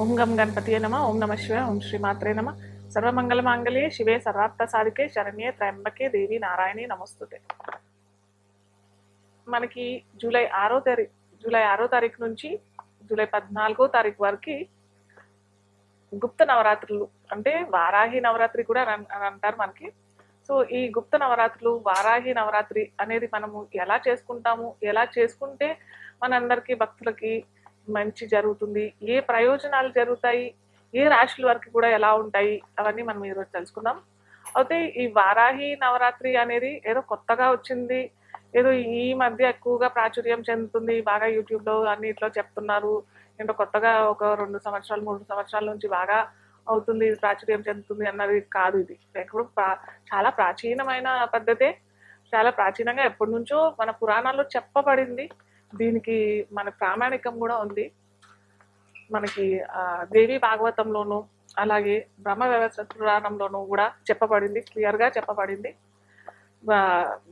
ఓం గం గణపతియే నమ ఓం నమ శివ ఓం శ్రీ మాత్రే నమ. సర్వమంగళమాంగళ్యే శివే సర్వార్థ సాధికే శరణ్యే త్రయంబకే దేవి నారాయణి నమస్తుతే. మనకి జూలై ఆరో తారీఖు జూలై ఆరో తారీఖు నుంచి జూలై పద్నాలుగో తారీఖు వరకు గుప్త నవరాత్రులు అంటే వారాహి నవరాత్రి కూడా అని అంటారు మనకి. సో ఈ గుప్త నవరాత్రులు వారాహి నవరాత్రి అనేది మనము ఎలా చేసుకుంటాము ఎలా చేసుకుంటే మనందరికీ భక్తులకి మంచి జరుగుతుంది ఏ ప్రయోజనాలు జరుగుతాయి ఏ రాశుల వరకు కూడా ఎలా ఉంటాయి అవన్నీ మనం ఈరోజు తెలుసుకుందాం. అయితే ఈ వారాహి నవరాత్రి అనేది ఏదో కొత్తగా వచ్చింది ఏదో ఈ మధ్య ఎక్కువగా ప్రాచుర్యం చెందుతుంది బాగా యూట్యూబ్లో అన్నిట్లో చెప్తున్నారు ఏంటో కొత్తగా ఒక రెండు సంవత్సరాలు మూడు సంవత్సరాల నుంచి బాగా అవుతుంది ఇది ప్రాచుర్యం చెందుతుంది అన్నది కాదు ఇది. ఎప్పుడు ప్రా- చాలా ప్రాచీనమైన పద్ధతే చాలా ప్రాచీనంగా ఎప్పటి నుంచో మన పురాణాల్లో చెప్పబడింది. దీనికి మన ప్రామాణికం కూడా ఉంది. మనకి దేవి భాగవతంలోను అలాగే బ్రహ్మ వ్యవస్థ పురాణంలోనూ కూడా చెప్పబడింది. క్లియర్గా చెప్పబడింది.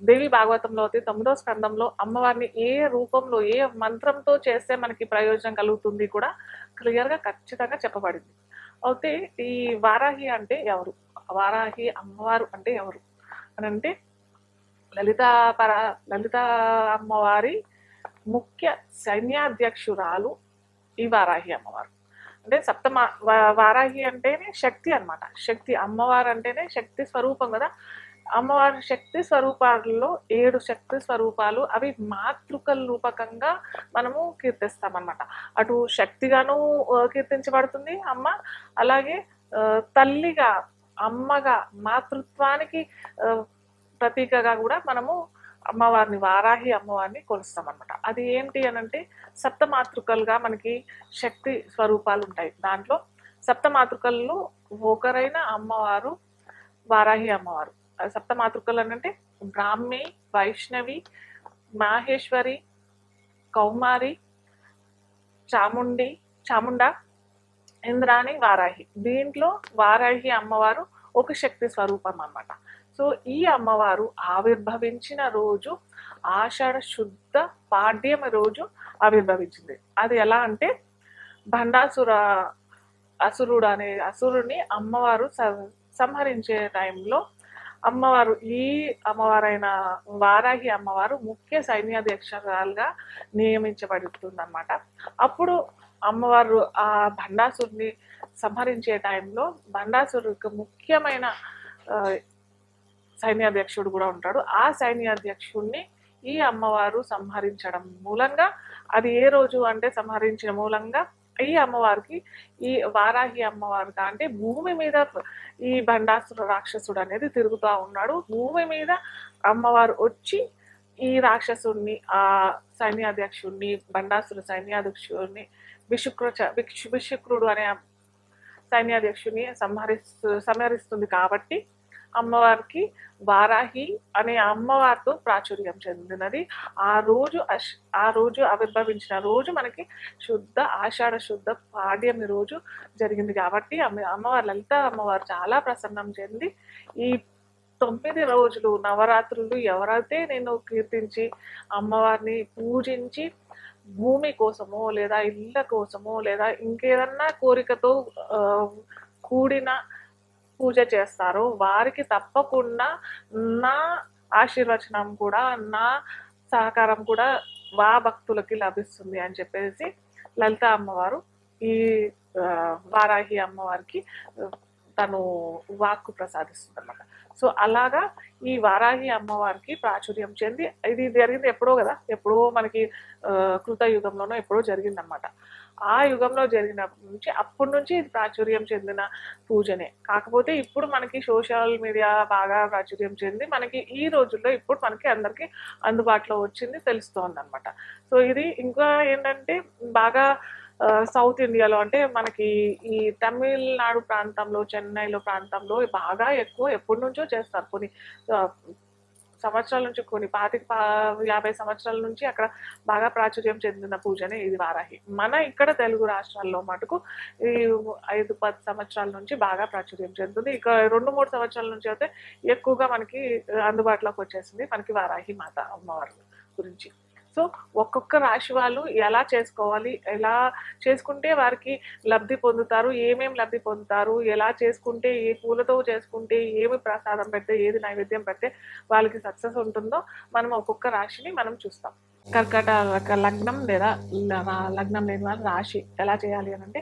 దేవి భాగవతంలో అయితే తొమ్మిదో స్కందంలో అమ్మవారిని ఏ రూపంలో ఏ మంత్రంతో చేస్తే మనకి ప్రయోజనం కలుగుతుంది కూడా క్లియర్గా ఖచ్చితంగా చెప్పబడింది. అయితే ఈ వారాహి అంటే ఎవరు? వారాహి అమ్మవారు అంటే ఎవరు? అని అంటే లలిత పర లలిత అమ్మవారి ముఖ్య సైన్యాధ్యక్షురాలు ఈ వారాహి అమ్మవారు. అంటే సప్తమ వారాహి అంటేనే శక్తి అన్నమాట. శక్తి అమ్మవారు అంటేనే శక్తి స్వరూపం కదా. అమ్మవారి శక్తి స్వరూపాలలో ఏడు శక్తి స్వరూపాలు అవి మాతృకల రూపకంగా మనము కీర్తిస్తామన్నమాట. అటు శక్తిగాను కీర్తించబడుతుంది అమ్మ. అలాగే తల్లిగా అమ్మగా మాతృత్వానికి ప్రతీకగా కూడా మనము అమ్మవారిని వారాహి అమ్మవారిని కొలుస్తాం అనమాట అది ఏంటి అని అంటే సప్తమాతృకలుగా మనకి శక్తి స్వరూపాలు ఉంటాయి. దాంట్లో సప్తమాతృకల్లో ఒకరైన అమ్మవారు వారాహి అమ్మవారు. సప్తమాతృకలు అని అంటే బ్రాహ్మి వైష్ణవి మాహేశ్వరి కౌమారి చాముండి చాముండ ఇంద్రాణి వారాహి. దీంట్లో వారాహి అమ్మవారు ఒక శక్తి స్వరూపం అన్నమాట. సో ఈ అమ్మవారు ఆవిర్భవించిన రోజు ఆషాఢ శుద్ధ పాడ్యమ రోజు ఆవిర్భవించింది. అది ఎలా అంటే భండాసుర అసురుడు అనే అసురుని అమ్మవారు సంహరించే టైంలో అమ్మవారు ఈ అమ్మవారైన వారాహి అమ్మవారు ముఖ్య సైన్యాధ్యక్షురాలుగా నియమించబడుతుందన్నమాట. అప్పుడు అమ్మవారు ఆ భండాసురుని సంహరించే టైంలో భండాసురుడికి ముఖ్యమైన సైన్యాధ్యక్షుడు కూడా ఉంటాడు. ఆ సైన్యాధ్యక్షుడిని ఈ అమ్మవారు సంహరించడం మూలంగా అది ఏ రోజు అంటే సంహరించిన మూలంగా ఈ అమ్మవారికి ఈ వారాహి అమ్మవారు అంటే భూమి మీద ఈ బండాసుర రాక్షసుడు అనేది తిరుగుతూ ఉన్నాడు. భూమి మీద అమ్మవారు వచ్చి ఈ రాక్షసుడిని ఆ సైన్యాధ్యక్షుడిని బండాసుర సైన్యాధ్యక్షుడిని విశుక్ర విక్షు విశుక్రుడు అనే సైన్యాధ్యక్షుడిని సంహరిస్తు సంహరిస్తుంది కాబట్టి అమ్మవారికి వారాహి అనే అమ్మవారితో ప్రాచుర్యం చెందినది. ఆ రోజు అశ్ ఆ రోజు ఆవిర్భవించిన రోజు మనకి శుద్ధ ఆషాఢ శుద్ధ పాడ్యమి రోజు జరిగింది కాబట్టి అమ్మ అమ్మవారు లలిత అమ్మవారు చాలా ప్రసన్నం చెంది ఈ తొమ్మిది రోజులు నవరాత్రులు ఎవరైతే నేను కీర్తించి అమ్మవారిని పూజించి భూమి కోసమో లేదా ఇళ్ళ కోసమో లేదా ఇంకేదన్నా కోరికతో కూడిన పూజ చేస్తారు వారికి తప్పకుండా నా ఆశీర్వచనం కూడా నా సహకారం కూడా వా భక్తులకి లభిస్తుంది అని చెప్పేసి లలిత అమ్మవారు ఈ వారాహి అమ్మవారికి తను వాక్కు ప్రసాదిస్తుంది అన్నమాట సో అలాగా ఈ వారాహి అమ్మవారికి ప్రాచుర్యం చెంది ఇది జరిగింది ఎప్పుడో కదా ఎప్పుడో మనకి కృత యుగంలోనో ఎప్పుడో జరిగిందనమాట ఆ యుగంలో జరిగిన నుంచి అప్పటి నుంచి ఇది ప్రాచుర్యం చెందిన పూజనే. కాకపోతే ఇప్పుడు మనకి సోషల్ మీడియా బాగా ప్రాచుర్యం చెంది మనకి ఈ రోజుల్లో ఇప్పుడు మనకి అందరికీ అందుబాటులో వచ్చింది తెలుస్తోంది అనమాట సో ఇది ఇంకా ఏంటంటే బాగా సౌత్ ఇండియాలో అంటే మనకి ఈ తమిళనాడు ప్రాంతంలో చెన్నైలో ప్రాంతంలో బాగా ఎక్కువ ఎప్పటి నుంచో చేస్తారు. కొన్ని సంవత్సరాల నుంచి కొన్ని పాతిక యాభై సంవత్సరాల నుంచి అక్కడ బాగా ప్రాచుర్యం చెందిన పూజనే ఇది వారాహి. మన ఇక్కడ తెలుగు రాష్ట్రాల్లో మటుకు ఈ ఐదు పది సంవత్సరాల నుంచి బాగా ప్రాచుర్యం చెందుతుంది. ఇక రెండు మూడు సంవత్సరాల నుంచి అయితే ఎక్కువగా మనకి అందుబాటులోకి వచ్చేసింది మనకి వారాహి మాత అమ్మవారు గురించి. సో ఒక్కొక్క రాశి వాళ్ళు ఎలా చేసుకోవాలి ఎలా చేసుకుంటే వారికి లబ్ధి పొందుతారు ఏమేమి లబ్ధి పొందుతారు ఎలా చేసుకుంటే ఏ పూలతో చేసుకుంటే ఏమి ప్రసాదం పెడితే ఏది నైవేద్యం పెడితే వాళ్ళకి సక్సెస్ ఉంటుందో మనం ఒక్కొక్క రాశిని మనం చూస్తాం. కర్కట లగ్నం లేదా లగ్నం లేని వాళ్ళ రాశి ఎలా చేయాలి అని అంటే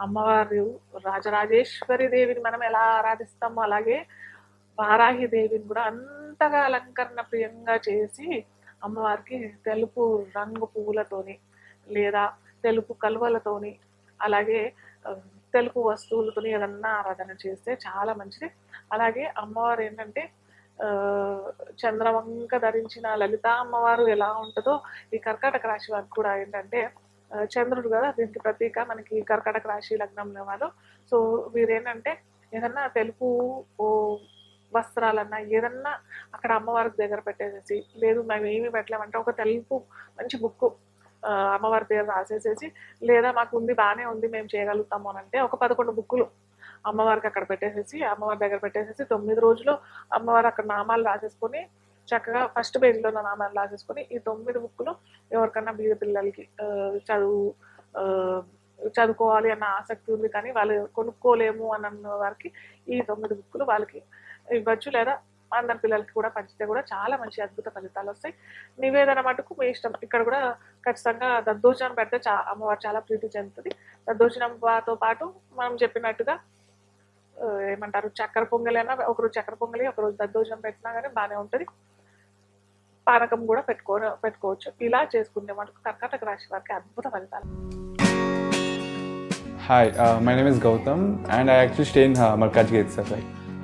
అమ్మవారు రాజరాజేశ్వరి దేవిని మనం ఎలా ఆరాధిస్తామో అలాగే వారాహి దేవిని కూడా అంతగా అలంకరణ ప్రియంగా చేసి అమ్మవారికి తెలుపు రంగు పువ్వులతోని లేదా తెలుపు కలువలతోని అలాగే తెలుపు వస్తువులతోని ఏదన్నా ఆరాధన చేస్తే చాలా మంచిది. అలాగే అమ్మవారు ఏంటంటే చంద్రవంక ధరించిన లలిత అమ్మవారు ఎలా ఉంటుందో ఈ కర్కాటక రాశి వారికి కూడా ఏంటంటే చంద్రుడు కదా దీనికి ప్రతీక మనకి కర్కాటక రాశి లగ్నంలో వారు. సో వీరేంటంటే ఏదన్నా తెలుపు ఓ వస్త్రాలన్నా ఏదన్నా అక్కడ అమ్మవారికి దగ్గర పెట్టేసేసి లేదు మేము ఏమి పెట్టలేమంటే ఒక తెలుపు మంచి బుక్ అమ్మవారి దగ్గర రాసేసేసి లేదా మాకు ఉంది బాగానే ఉంది మేము చేయగలుగుతాము అని అంటే ఒక పదకొండు బుక్కులు అమ్మవారికి అక్కడ పెట్టేసేసి అమ్మవారి దగ్గర పెట్టేసేసి తొమ్మిది రోజులు అమ్మవారు అక్కడ నామాలు రాసేసుకొని చక్కగా ఫస్ట్ పేజ్లో ఉన్న నామాలు రాసేసుకొని ఈ తొమ్మిది బుక్కులు ఎవరికన్నా బీద పిల్లలకి చదువు చదువుకోవాలి అన్న ఆసక్తి ఉంది కానీ వాళ్ళు కొనుక్కోలేము అన్న వారికి ఈ తొమ్మిది బుక్కులు వాళ్ళకి ఇవ్వచ్చు లేదా అందరి పిల్లలకి కూడా పంచితే కూడా చాలా మంచి అద్భుత ఫలితాలు వస్తాయి. నివేదన మటుకు మీ ఇష్టం. ఇక్కడ కూడా ఖచ్చితంగా దద్దోజనం పెడితే చా అమ్మవారు చాలా ప్రీతి చెందుతుంది. దద్దోజనంతో పాటు మనం చెప్పినట్టుగా ఏమంటారు చక్కెర పొంగలి అయినా ఒకరోజు చక్కెర పొంగలి ఒకరోజు దద్దోజనం పెట్టినా కానీ బాగానే ఉంటుంది. పానకం కూడా పెట్టుకో పెట్టుకోవచ్చు. ఇలా చేసుకుంటే మటుకు కర్కాటక రాశి వారికి అద్భుత ఫలితాలు. Hi my name is Gautam and I actually stay in Markaz gate sir. Like,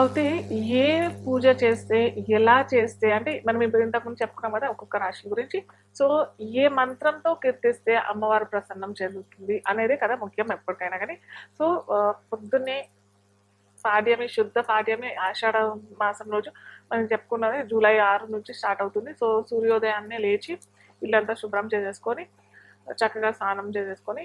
అయితే ఏ పూజ చేస్తే ఎలా చేస్తే అంటే మనం ఇప్పుడు ఇంతకుముందు చెప్పుకున్నాం కదా ఒక్కొక్క రాశి గురించి. సో ఏ మంత్రంతో కీర్తిస్తే అమ్మవారు ప్రసన్నం చెందుతుంది అనేది కదా ముఖ్యం ఎప్పటికైనా కానీ. సో పొద్దున్నే పాడ్యమి శుద్ధ పాడ్యమి ఆషాఢ మాసం రోజు మనం చెప్పుకున్నది జూలై ఆరు నుంచి స్టార్ట్ అవుతుంది. సో సూర్యోదయాన్నే లేచి ఇల్లంతా శుభ్రం చేసేసుకొని చక్కగా స్నానం చేసేసుకొని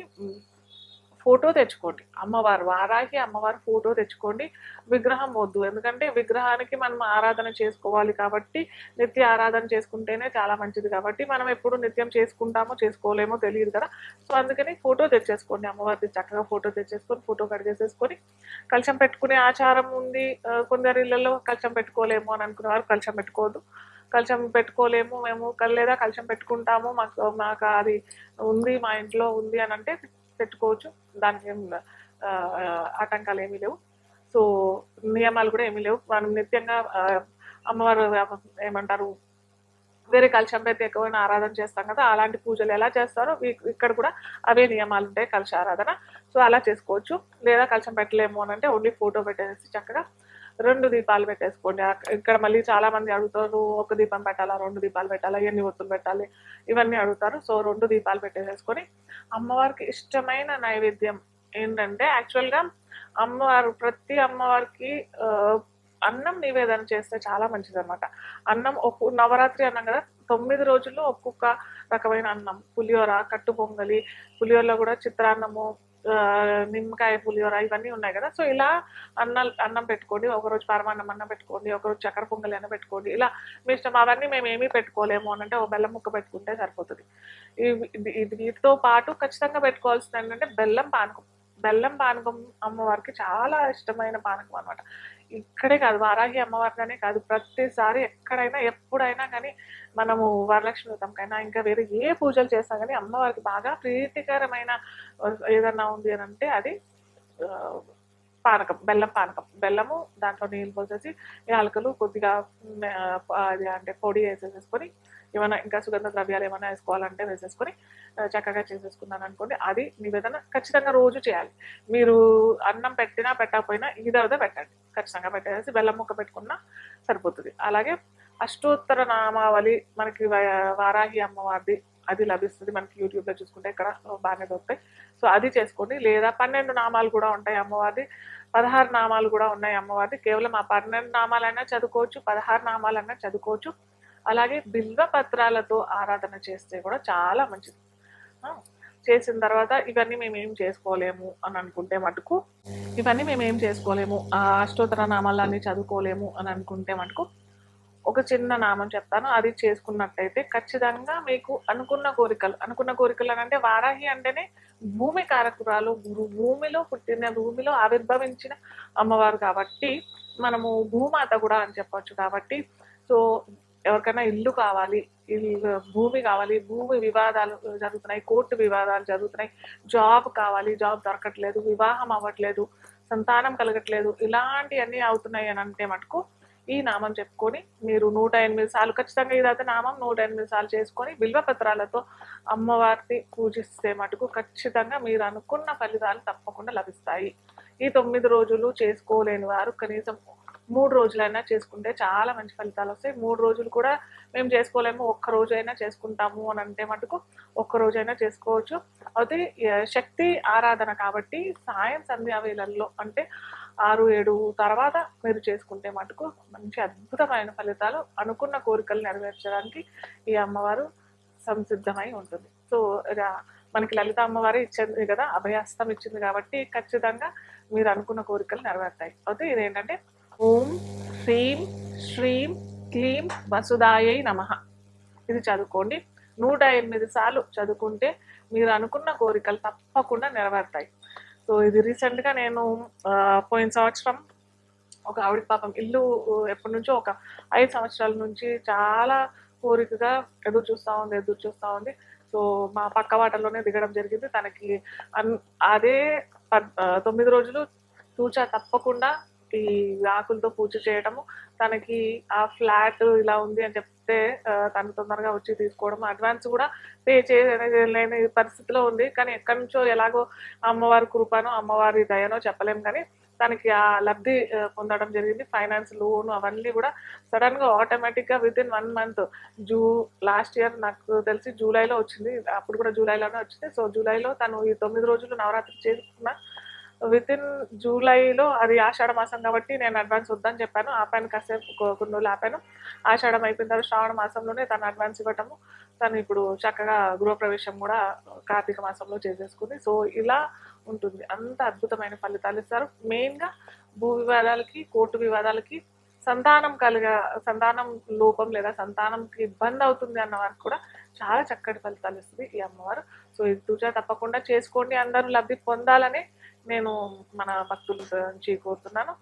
ఫోటో తెచ్చుకోండి. అమ్మవారు వారాకి అమ్మవారి ఫోటో తెచ్చుకోండి. విగ్రహం వద్దు. ఎందుకంటే విగ్రహానికి మనం ఆరాధన చేసుకోవాలి కాబట్టి నిత్య ఆరాధన చేసుకుంటేనే చాలా మంచిది కాబట్టి మనం ఎప్పుడు నిత్యం చేసుకుంటామో చేసుకోలేమో తెలియదు కదా. సో అందుకని ఫోటో తెచ్చేసుకోండి. అమ్మవారిది చక్కగా ఫోటో తెచ్చేసుకొని ఫోటో కడిగేసేసుకొని కలశం పెట్టుకునే ఆచారం ఉంది. కొందరి ఇళ్ళల్లో కలశం పెట్టుకోలేము అని అనుకునే వారు కలశం పెట్టుకోవద్దు. కలశం పెట్టుకోలేము మేము. కల్- లేదా కలశం పెట్టుకుంటాము. మాకు మాకు అది ఉంది మా ఇంట్లో ఉంది అని అంటే పెట్టుకోవచ్చు. దానికి ఏం ఆటంకాలు ఏమీ లేవు. సో నియమాలు కూడా ఏమీ లేవు. మనం నిత్యంగా అమ్మవారు ఏమంటారు వేరే కలశం పెట్టి ఎక్కువైనా ఆరాధన చేస్తాం కదా అలాంటి పూజలు ఎలా చేస్తారో ఇక్కడ కూడా అవే నియమాలు ఉంటాయి కలశ ఆరాధన. సో అలా చేసుకోవచ్చు. లేదా కలశం పెట్టలేము అని అంటే ఓన్లీ ఫోటో పెట్టేసి చక్కగా రెండు దీపాలు పెట్టేసుకోండి. ఇక్కడ మళ్ళీ చాలా మంది అడుగుతారు ఒక దీపం పెట్టాలా రెండు దీపాలు పెట్టాలా ఎన్ని ఒత్తులు పెట్టాలి ఇవన్నీ అడుగుతారు. సో రెండు దీపాలు పెట్టేసేసుకొని అమ్మవారికి ఇష్టమైన నైవేద్యం ఏంటంటే యాక్చువల్గా అమ్మవారు ప్రతి అమ్మవారికి అన్నం నివేదన చేస్తే చాలా మంచిది అనమాట అన్నం ఒక్కొక్క నవరాత్రి అన్నం కదా తొమ్మిది రోజుల్లో ఒక్కొక్క రకమైన అన్నం. పులిహోర కట్టు పొంగలి పులిహోరలో కూడా చిత్రాన్నము నిమ్మకాయ పులిహోర ఇవన్నీ ఉన్నాయి కదా. సో ఇలా అన్నం అన్నం పెట్టుకోండి ఒకరోజు పరమాన్నం అన్నం పెట్టుకోండి ఒకరోజు చక్కెర పొంగలి అన్న పెట్టుకోండి. ఇలా మీ ఇష్టం అవన్నీ మేము ఏమీ పెట్టుకోలేము అని అంటే ఒక బెల్లం ముక్క పెట్టుకుంటే సరిపోతుంది. ఇది వీటితో పాటు ఖచ్చితంగా పెట్టుకోవాల్సింది ఏంటంటే బెల్లం పానకం. బెల్లం పానకం అమ్మవారికి చాలా ఇష్టమైన పానకం అన్నమాట. ఇక్కడే కాదు వారాహి అమ్మవారిగానే కాదు. ప్రతిసారి ఎక్కడైనా ఎప్పుడైనా కానీ మనము వరలక్ష్మి వ్రతంకైనా ఇంకా వేరే ఏ పూజలు చేస్తాం కానీ అమ్మవారికి బాగా ప్రీతికరమైన ఏదన్నా ఉంది అని అంటే అది పానకం బెల్లం పానకం. బెల్లము దాంట్లో నీళ్ళు పోసేసి యాలకులు కొద్దిగా అది అంటే పొడి వేసేసేసుకొని ఏమైనా ఇంకా సుగంధ ద్రవ్యాలు ఏమైనా వేసుకోవాలంటే వేసేసుకొని చక్కగా చేసేసుకున్నాను అనుకోండి అది నివేదన ఖచ్చితంగా రోజు చేయాలి. మీరు అన్నం పెట్టినా పెట్టకపోయినా ఇదవదే పెట్టండి. ఖచ్చితంగా పెట్టేసి బెల్లం ముక్క పెట్టుకున్నా సరిపోతుంది. అలాగే అష్టోత్తర నామావళి మనకి వారాహి అమ్మవారిది అది లభిస్తుంది. మనకి యూట్యూబ్లో చూసుకుంటే ఇక్కడ బాగానే దొరుకుతాయి. సో అది చేసుకోండి. లేదా పన్నెండు నామాలు కూడా ఉంటాయి అమ్మవారిది. పదహారు నామాలు కూడా ఉన్నాయి అమ్మవారిది. కేవలం ఆ పన్నెండు నామాలైనా చదువుకోవచ్చు పదహారు నామాలైనా చదువుకోవచ్చు. అలాగే బిల్వ పత్రాలతో ఆరాధన చేస్తే కూడా చాలా మంచిది. చేసిన తర్వాత ఇవన్నీ మేము ఏం చేసుకోలేము అని అనుకుంటే మటుకు ఇవన్నీ మేము ఏం చేసుకోలేము. ఆ అష్టోత్తర నామాలన్నీ చదువుకోలేము అని అనుకుంటే మటుకు ఒక చిన్న నామం చెప్తాను. అది చేసుకున్నట్టయితే ఖచ్చితంగా మీకు అనుకున్న కోరికలు అనుకున్న కోరికలు అని అంటే వారాహి అంటేనే భూమి కారకురాలు భూ- భూమిలో పుట్టిన భూమిలో ఆవిర్భవించిన అమ్మవారు కాబట్టి మనము భూమాత కూడా అని చెప్పవచ్చు కాబట్టి. సో ఎవరికైనా ఇల్లు కావాలి ఇల్లు భూమి కావాలి భూమి వివాదాలు జరుగుతున్నాయి కోర్టు వివాదాలు జరుగుతున్నాయి జాబ్ కావాలి జాబ్ దొరకట్లేదు వివాహం అవ్వట్లేదు సంతానం కలగట్లేదు ఇలాంటివన్నీ అవుతున్నాయి అని అంటే మటుకు ఈ నామం చెప్పుకొని మీరు నూట ఎనిమిది సార్లు ఖచ్చితంగా ఇదైతే నామం నూట ఎనిమిది సార్లు చేసుకొని బిల్వ పత్రాలతో అమ్మవారిని పూజిస్తే మటుకు ఖచ్చితంగా మీరు అనుకున్న ఫలితాలు తప్పకుండా లభిస్తాయి. ఈ తొమ్మిది రోజులు చేసుకోలేని వారు కనీసం మూడు రోజులైనా చేసుకుంటే చాలా మంచి ఫలితాలు వస్తాయి. మూడు రోజులు కూడా మేము చేసుకోలేము ఒక్క రోజు అయినా చేసుకుంటాము అని అంటే మటుకు ఒక్క రోజైనా చేసుకోవచ్చు. అయితే శక్తి ఆరాధన కాబట్టి సాయం సంధ్యా వేళల్లో అంటే ఆరు ఏడు తర్వాత మీరు చేసుకుంటే మటుకు మంచి అద్భుతమైన ఫలితాలు అనుకున్న కోరికలు నెరవేర్చడానికి ఈ అమ్మవారు సంసిద్ధమై ఉంటుంది. సో మనకి లలిత అమ్మవారు ఇచ్చింది కదా అభయాస్తం ఇచ్చింది కాబట్టి ఖచ్చితంగా మీరు అనుకున్న కోరికలు నెరవేరుతాయి. అయితే ఇదేంటంటే ఓం హ్రీం శ్రీం క్లీం వసుదాయై నమః. ఇది చదువుకోండి. నూట ఎనిమిది సార్లు చదువుకుంటే మీరు అనుకున్న కోరికలు తప్పకుండా నెరవేరుతాయి. సో ఇది రీసెంట్గా నేను పోయిన సంవత్సరం ఒక ఆవిడ పాపం ఇల్లు ఎప్పటి నుంచో ఒక ఐదు సంవత్సరాల నుంచి చాలా కోరికగా ఎదురు చూస్తూ ఉంది ఎదురు చూస్తూ ఉంది. సో మా పక్క వాటర్లోనే దిగడం జరిగింది. తనకి అన్- అదే తొమ్మిది రోజులు తూచా తప్పకుండా ఈ ఆకులతో పూజ చేయడము తనకి ఆ ఫ్లాట్ ఇలా ఉంది అని చెప్పి ఆ, తను తొందరగా వచ్చి తీసుకోవడం అడ్వాన్స్ కూడా పే చేయలేని పరిస్థితిలో ఉంది. కానీ ఎక్కడి నుంచో ఎలాగో అమ్మవారి కృపనో అమ్మవారి దయనో చెప్పలేం. కానీ తనకి ఆ లబ్ధి పొందడం జరిగింది. ఫైనాన్స్ లోన్ అవన్నీ కూడా సడన్గా automatic with in one month zoo last year నాకు తెలిసి జూలైలో వచ్చింది. అప్పుడు కూడా జూలైలోనే వచ్చింది. సో జూలైలో తను ఈ తొమ్మిది రోజులు నవరాత్రి చేసుకున్న విత్ ఇన్ జూలైలో అది ఆషాఢ మాసం కాబట్టి నేను అడ్వాన్స్ వద్దని చెప్పాను. ఆపాను కాసేపు కొన్ని రోజులు ఆపాను. ఆషాఢం అయిపోయిన తర్వాత శ్రావణ మాసంలోనే తను అడ్వాన్స్ ఇవ్వటము తను ఇప్పుడు చక్కగా గృహప్రవేశం కూడా కార్తీక మాసంలో చేసేసుకుంది. సో ఇలా ఉంటుంది. అంత అద్భుతమైన ఫలితాలు ఇస్తారు. మెయిన్గా భూ వివాదాలకి కోర్టు వివాదాలకి సంతానం కలిగ సంతానం లోపం లేదా సంతానంకి ఇబ్బంది అవుతుంది అన్న వారికి కూడా చాలా చక్కటి ఫలితాలు ఇస్తుంది ఈ అమ్మవారు. సో ఇది తూచా తప్పకుండా చేసుకోండి. అందరూ లబ్ధి పొందాలని నేను మన భక్తుల నుంచి కోరుతున్నాను